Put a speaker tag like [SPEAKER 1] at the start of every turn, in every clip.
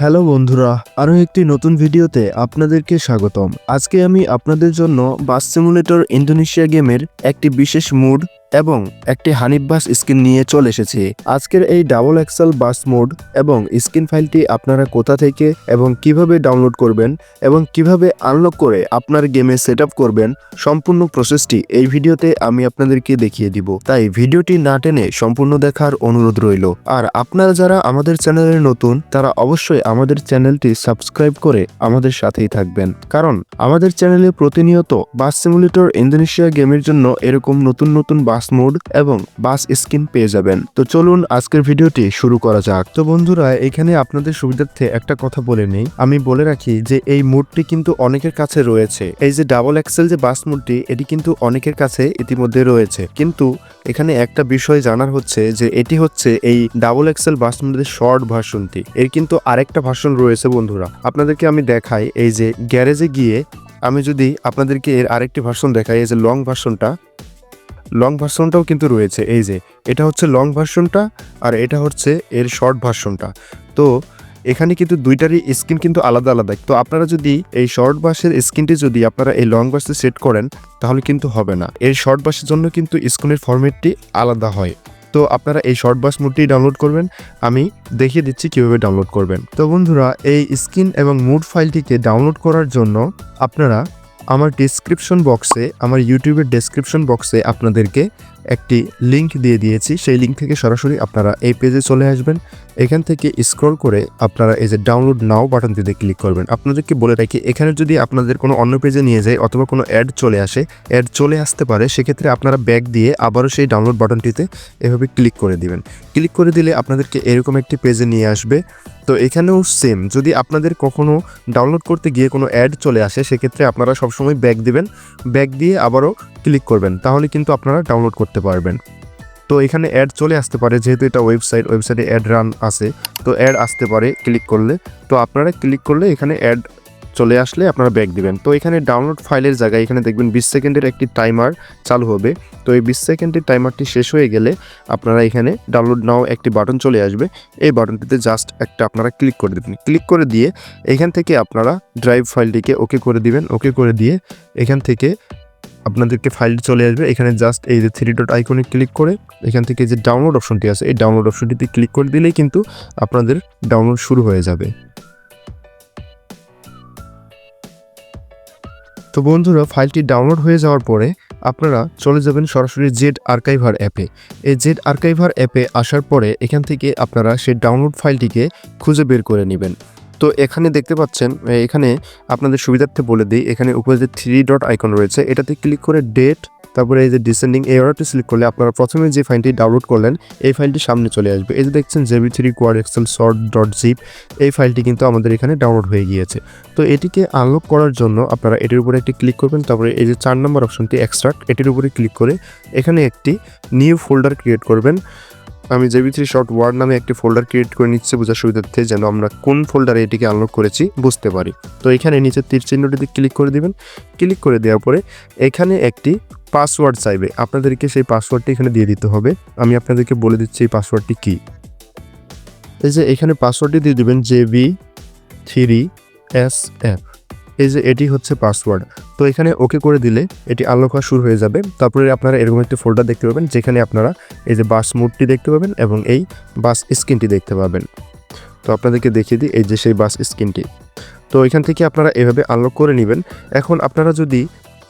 [SPEAKER 1] Hello বন্ধুরা, আরও একটি নতুন ভিডিওতে আপনাদেরকে স্বাগতম। আজকে আমি আপনাদের জন্য বাস সিমুলেটর ইন্দোনেশিয়া গেমের একটি বিশেষ মুড এবং একটি হানিফ বাস স্কিন নিয়ে চলে এসেছি। আজকের এই ডাবল এক্সেল বাস মোড এবং স্কিন ফাইলটি আপনারা কোথা থেকে এবং কীভাবে ডাউনলোড করবেন এবং কীভাবে আনলক করে আপনার গেমে সেট করবেন সম্পূর্ণ প্রসেসটি এই ভিডিওতে আমি আপনাদেরকে দেখিয়ে দিব। তাই ভিডিওটি না টেনে সম্পূর্ণ দেখার অনুরোধ রইল। আর আপনারা যারা আমাদের চ্যানেলে নতুন, তারা অবশ্যই আমাদের চ্যানেলটি সাবস্ক্রাইব করে আমাদের সাথেই থাকবেন। কারণ আমাদের চ্যানেলে প্রতিনিয়ত বাস সিমুলেটর ইন্দোনেশিয়া গেমের জন্য এরকম নতুন নতুন বাস মোড এবং বাস স্কিন পেয়ে যাবেন। তো চলুন আজকের ভিডিওটি শুরু করা যাক। তো বন্ধুরা, এখানে আপনাদের সুবিধার্থে একটা কথা বলে নেই। আমি বলে রাখি যে এই মুডটি কিন্তু অনেকের কাছে রয়েছে। এই যে ডাবল এক্সেল যে বাস মুডটি এটি কিন্তু অনেকের কাছে ইতিমধ্যে রয়েছে। কিন্তু এখানে একটা বিষয় জানার হচ্ছে যে এটি হচ্ছে এই ডাবল এক্সেল বাস মুডের শর্ট ভার্সনটি এর কিন্তু আরেকটা ভার্সন রয়েছে বন্ধুরা। আপনাদেরকে আমি দেখাই এই যে গ্যারেজে গিয়ে আমি যদি আপনাদেরকে এর আরেকটি ভার্সন দেখাই, এই যে লং ভার্সনটা লং ভার্সনটাও কিন্তু রয়েছে। এই যে, এটা হচ্ছে লং ভার্সনটা আর এটা হচ্ছে এর শর্ট ভার্সনটা তো এখানে কিন্তু দুইটারই স্কিন কিন্তু আলাদা আলাদা। তো আপনারা যদি এই শর্ট বাসের স্কিনটি যদি আপনারা এই লং বাসে সেট করেন, তাহলে কিন্তু হবে না। এর শর্ট বাসের জন্য কিন্তু স্কিনের ফরম্যাটটি আলাদা হয়। তো আপনারা এই শর্ট বাস মুডটি ডাউনলোড করবেন। আমি দেখিয়ে দিচ্ছি কীভাবে ডাউনলোড করবেন। তো বন্ধুরা, এই স্কিন এবং মুড ফাইলটিকে ডাউনলোড করার জন্য আপনারা আমার ডিসক্রিপশন বক্সে আমার ইউটিউবের ডেসক্রিপশন বক্সে আপনাদেরকে একটি লিংক দিয়ে দিয়েছি। সেই লিঙ্ক থেকে সরাসরি আপনারা এই পেজে চলে আসবেন। এখান থেকে স্ক্রল করে আপনারা এই যে ডাউনলোড নাও বাটনটিতে ক্লিক করবেন। আপনাদেরকে বলে রাখি, এখানে যদি আপনাদের কোনো অন্য পেজে নিয়ে যায় অথবা কোনো অ্যাড চলে আসে অ্যাড চলে আসতে পারে, সেক্ষেত্রে আপনারা ব্যাক দিয়ে আবারও সেই ডাউনলোড বাটনটিতে এভাবে ক্লিক করে দিবেন। ক্লিক করে দিলে আপনাদেরকে এরকম একটি পেজে নিয়ে আসবে। তো এখানেও সেম যদি আপনাদের কখনো ডাউনলোড করতে গিয়ে কোনো অ্যাড চলে আসে, সেক্ষেত্রে আপনারা সবসময় ব্যাক দিবেন। ব্যাক দিয়ে আবারও ক্লিক করবেন, তাহলে কিন্তু আপনারা ডাউনলোড করতে পারবেন। তো এখানে অ্যাড চলে আসতে পারে, যেহেতু এটা ওয়েবসাইট, ওয়েবসাইটে অ্যাড রান আছে, তো অ্যাড আসতে পারে ক্লিক করলে। তো আপনারা ক্লিক করলে এখানে অ্যাড চলে আসলে আপনারা ব্যাক দিবেন। তো এখানে ডাউনলোড ফাইলের জায়গায় এখানে দেখবেন বিশ সেকেন্ডের একটি টাইমার চালু হবে। তো এই বিশ সেকেন্ডের টাইমারটি শেষ হয়ে গেলে আপনারা এখানে ডাউনলোড নাও একটি বাটন চলে আসবে। এই বাটনটিতে জাস্ট একটা আপনারা ক্লিক করে দেবেন। ক্লিক করে দিয়ে এখান থেকে আপনারা ড্রাইভ ফাইলটিকে ওকে করে দিবেন। ওকে করে দিয়ে এখান থেকে আপনাদেরকে ফাইলটি চলে আসবে। এখানে জাস্ট এই যে থ্রি ডট আইকনে ক্লিক করে এখান থেকে যে ডাউনলোড অপশনটি আছে, এই ডাউনলোড অপশনটিতে ক্লিক করে দিলেই কিন্তু আপনাদের ডাউনলোড শুরু হয়ে যাবে। তো বন্ধুরা ফাইলটি ডাউনলোড হয়ে যাওয়ার পরে আপনারা চলে যাবেন সরাসরি জেড আর্কাইভার অ্যাপে এই জেড আর্কাইভার অ্যাপে আসার পরে এখান থেকে আপনারা সেই ডাউনলোড ফাইলটিকে খুঁজে বের করে নেবেন। তো এখানে দেখতে পাচ্ছেন এখানে আপনাদের সুবিধার্থে বলে দিই, এখানে উপরে যে থ্রি ডট আইকন রয়েছে, এটাতে ক্লিক করে ডেট তারপরে এই যে ডিসেন্ডিং অর্ডারটি সিলেক্ট করলে আপনারা প্রথমে যে ফাইলটি ডাউনলোড করলেন, এই ফাইলটি সামনে চলে আসবে। এই যে দেখছেন JB three core axle short dot zip এই ফাইলটি কিন্তু আমাদের এখানে ডাউনলোড হয়ে গিয়েছে। তো এটিকে আনলক করার জন্য আপনারা এটির উপরে একটি ক্লিক করবেন, তারপরে এই যে চার নম্বর অপশনটি এক্সট্রাক্ট এটির উপরে ক্লিক করে এখানে একটি নিউ ফোল্ডার ক্রিয়েট করবেন। আমি JB three short word name একটি ফোল্ডার ক্রিয়েট করে নিচ্ছে বোঝার সুবিধার্থে যেন আমরা কোন ফোল্ডারে এটিকে আনলক করেছি বুঝতে পারি। তো এখানে নিচে তীর চিহ্নটিতে ক্লিক করে দিবেন। ক্লিক করে দেওয়ার পরে এখানে একটি পাসওয়ার্ড চাইবে। আপনাদেরকে সেই পাসওয়ার্ডটি এখানে দিয়ে দিতে হবে। আমি আপনাদেরকে বলে দিচ্ছি এই পাসওয়ার্ডটি কী। এই যে এখানে পাসওয়ার্ডটি দিয়ে দিবেন J B three S F এই যে এটি হচ্ছে পাসওয়ার্ড তো এখানে ওকে করে দিলে এটি আনলক হওয়া শুরু হয়ে যাবে। তারপরে আপনারা এরকম একটি ফোল্ডার দেখতে পাবেন, যেখানে আপনারা এই যে বাস মুডটি দেখতে পাবেন এবং এই বাস স্ক্রিনটি দেখতে পাবেন। তো আপনাদেরকে দেখিয়ে দিই এই যে সেই বাস স্ক্রিনটি তো এখান থেকে আপনারা এভাবে আনলক করে নেবেন। এখন আপনারা যদি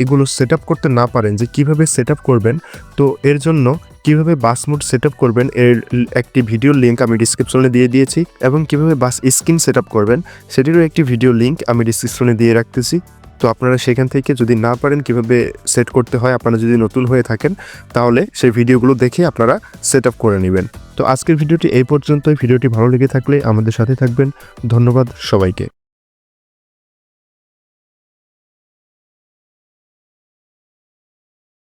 [SPEAKER 1] এগুলো সেট করতে না পারেন যে কীভাবে সেট করবেন, তো এর জন্য কীভাবে বাস মোড সেট করবেন এর একটি ভিডিও লিঙ্ক আমি ডিসক্রিপশনে দিয়ে দিয়েছি, এবং কীভাবে বাস স্ক্রিন সেট করবেন সেটিরও একটি ভিডিও লিঙ্ক আমি ডিসক্রিপশনে দিয়ে রাখতেছি। তো আপনারা সেখান থেকে যদি না পারেন কীভাবে সেট করতে হয়, আপনারা যদি নতুন হয়ে থাকেন, তাহলে সেই ভিডিওগুলো দেখে আপনারা সেট করে নেবেন। তো আজকের ভিডিওটি এই পর্যন্তই। ভিডিওটি ভালো লেগে থাকলে আমাদের সাথে থাকবেন। ধন্যবাদ সবাইকে।